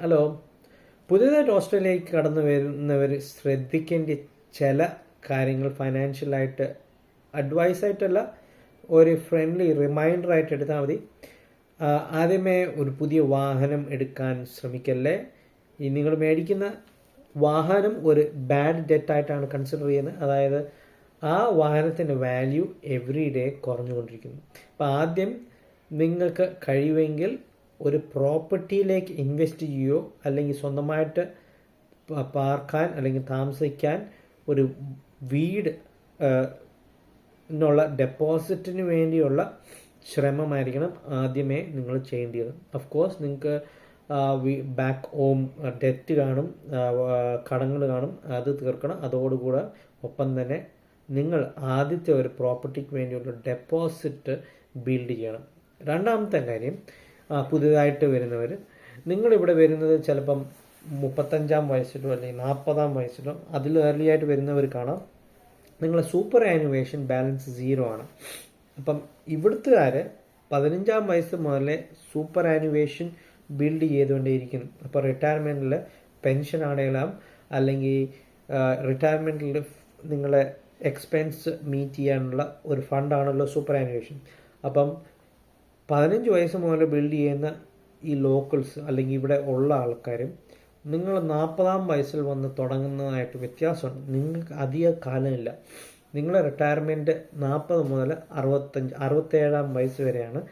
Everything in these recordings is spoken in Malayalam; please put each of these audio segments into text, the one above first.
ഹലോ. പുതിയതായിട്ട് ഓസ്ട്രേലിയയിലേക്ക് കടന്നു വരുന്നവർ ശ്രദ്ധിക്കേണ്ട ചില കാര്യങ്ങൾ ഫൈനാൻഷ്യലായിട്ട് അഡ്വൈസ് ആയിട്ടല്ല ഒരു ഫ്രണ്ട്ലി റിമൈൻഡർ ആയിട്ട് എടുത്താൽ മതി. ആദ്യമേ ഒരു പുതിയ വാഹനം എടുക്കാൻ ശ്രമിക്കല്ലേ? ഈ നിങ്ങൾ മേടിക്കുന്ന വാഹനം ഒരു ബാഡ് ഡെറ്റ് ആയിട്ടാണ് കൺസിഡർ ചെയ്യുന്നത്. അതായത് ആ വാഹനത്തിന്റെ വാല്യൂ എവറി ഡേ കുറഞ്ഞുകൊണ്ടിരിക്കുന്നു. അപ്പോൾ ആദ്യം നിങ്ങൾക്ക് കഴിയുമെങ്കിൽ ഒരു പ്രോപ്പർട്ടിയിലേക്ക് ഇൻവെസ്റ്റ് ചെയ്യുകയോ അല്ലെങ്കിൽ സ്വന്തമായിട്ട് പാർക്കാൻ അല്ലെങ്കിൽ താമസിക്കാൻ ഒരു വീട് എന്നുള്ള ഡെപ്പോസിറ്റിന് വേണ്ടിയുള്ള ശ്രമമായിരിക്കണം ആദ്യമേ നിങ്ങൾ ചെയ്യേണ്ടത്. ഓഫ് കോഴ്സ് നിങ്ങൾക്ക് ബാക്ക് ഹോം ഡെറ്റ് കാണും കടങ്ങൾ കാണും അത് തീർക്കണം. അതോടുകൂടെ ഒപ്പം തന്നെ നിങ്ങൾ ആദ്യത്തെ ഒരു പ്രോപ്പർട്ടിക്ക് വേണ്ടിയുള്ള ഡെപ്പോസിറ്റ് ബിൽഡ് ചെയ്യണം. രണ്ടാമത്തെ കാര്യം പുതിയതായിട്ട് വരുന്നവർ നിങ്ങളിവിടെ വരുന്നത് ചിലപ്പം മുപ്പത്തഞ്ചാം വയസ്സിലോ അല്ലെങ്കിൽ നാൽപ്പതാം വയസ്സിലോ അതിൽ ഏർലി ആയിട്ട് വരുന്നവർ കാണാം. നിങ്ങളെ സൂപ്പർ ആനുവേഷൻ ബാലൻസ് സീറോ ആണ്. അപ്പം ഇവിടുത്തുകാർ പതിനഞ്ചാം വയസ്സ് മുതലേ സൂപ്പർ ആനുവേഷൻ ബിൽഡ് ചെയ്തുകൊണ്ടേയിരിക്കുന്നു അപ്പോൾ റിട്ടയർമെന്റിൽ പെൻഷൻ ആണെങ്കിലും അല്ലെങ്കിൽ റിട്ടയർമെന്റിൽ നിങ്ങളെ എക്സ്പെൻസ് മീറ്റ് ചെയ്യാനുള്ള ഒരു ഫണ്ടാണല്ലോ സൂപ്പർ ആനുവേഷൻ അപ്പം പതിനഞ്ച് വയസ്സ് മുതൽ ബിൽഡ് ചെയ്യുന്ന ഈ ലോക്കൽസ് അല്ലെങ്കിൽ ഇവിടെ ഉള്ള ആൾക്കാരും നിങ്ങൾ നാൽപ്പതാം വയസ്സിൽ വന്ന് തുടങ്ങുന്നതായിട്ട് വ്യത്യാസമുണ്ട്. നിങ്ങൾക്ക് അധിക കാലമില്ല. നിങ്ങളെ റിട്ടയർമെന്റ് നാൽപ്പത് മുതൽ അറുപത്തഞ്ച് അറുപത്തേഴാം വയസ്സ് വരെയാണ്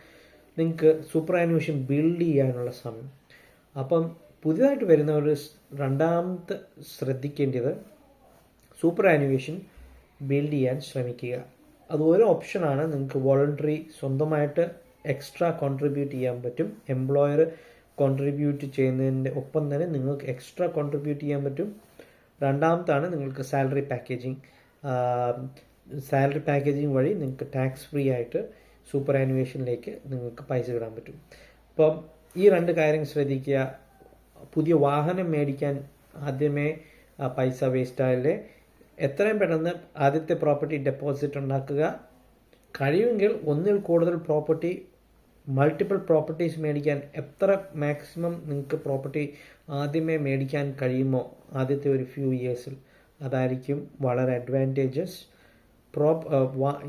നിങ്ങൾക്ക് സൂപ്പർ ആനുവേഷൻ ബിൽഡ് ചെയ്യാനുള്ള സമയം. അപ്പം പുതിയതായിട്ട് വരുന്നവർ രണ്ടാമത്തെ ശ്രദ്ധിക്കേണ്ടത് സൂപ്പർ ആനുവേഷൻ ബിൽഡ് ചെയ്യാൻ ശ്രമിക്കുക. അത് ഒരു ഓപ്ഷനാണ് നിങ്ങൾക്ക് വോളണ്ടറി സ്വന്തമായിട്ട് എക്സ്ട്രാ കോൺട്രിബ്യൂട്ട് ചെയ്യാൻ പറ്റും. എംപ്ലോയർ കോൺട്രിബ്യൂട്ട് ചെയ്യുന്നതിന്റെ ഒപ്പം തന്നെ നിങ്ങൾക്ക് എക്സ്ട്രാ കോൺട്രിബ്യൂട്ട് ചെയ്യാൻ പറ്റും. രണ്ടാമത്താണ് നിങ്ങൾക്ക് സാലറി പാക്കേജിങ് സാലറി പാക്കേജിങ് വഴി നിങ്ങൾക്ക് ടാക്സ് ഫ്രീ ആയിട്ട് സൂപ്പർ ആനുവേഷനിലേക്ക് നിങ്ങൾക്ക് പൈസ ഇടാൻ പറ്റും. അപ്പം ഈ രണ്ട് കാര്യം ശ്രദ്ധിക്കുക. പുതിയ വാഹനം മേടിക്കാൻ ആദ്യമേ പൈസ വേസ്റ്റ് ആയല്ലേ? എത്രയും പെട്ടെന്ന് ആദ്യത്തെ പ്രോപ്പർട്ടി ഡെപ്പോസിറ്റ് ഉണ്ടാക്കുക. കഴിയുമെങ്കിൽ ഒന്നിൽ കൂടുതൽ പ്രോപ്പർട്ടി മൾട്ടിപ്പിൾ പ്രോപ്പർട്ടീസ് മേടിക്കാൻ എത്ര മാക്സിമം നിങ്ങൾക്ക് പ്രോപ്പർട്ടി ആദ്യമേ മേടിക്കാൻ കഴിയുമോ ആദ്യത്തെ ഒരു ഫ്യൂ ഇയേഴ്സിൽ അതായിരിക്കും വളരെ അഡ്വാന്റേജസ് പ്രോപ്പ്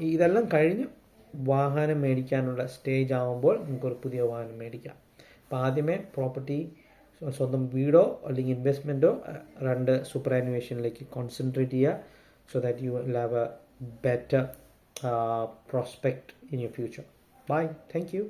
ഇതെല്ലാം കഴിഞ്ഞ് വാഹനം മേടിക്കാനുള്ള സ്റ്റേജ് ആകുമ്പോൾ നിങ്ങൾക്കൊരു പുതിയ വാഹനം മേടിക്കാം. അപ്പോൾ ആദ്യമേ പ്രോപ്പർട്ടി സ്വന്തം വീടോ അല്ലെങ്കിൽ ഇൻവെസ്റ്റ്മെന്റോ രണ്ട് സൂപ്പർ ആനുവേഷനിലേക്ക് കോൺസെൻട്രേറ്റ് ചെയ്യുക so that you will have a better prospect in your future bye thank you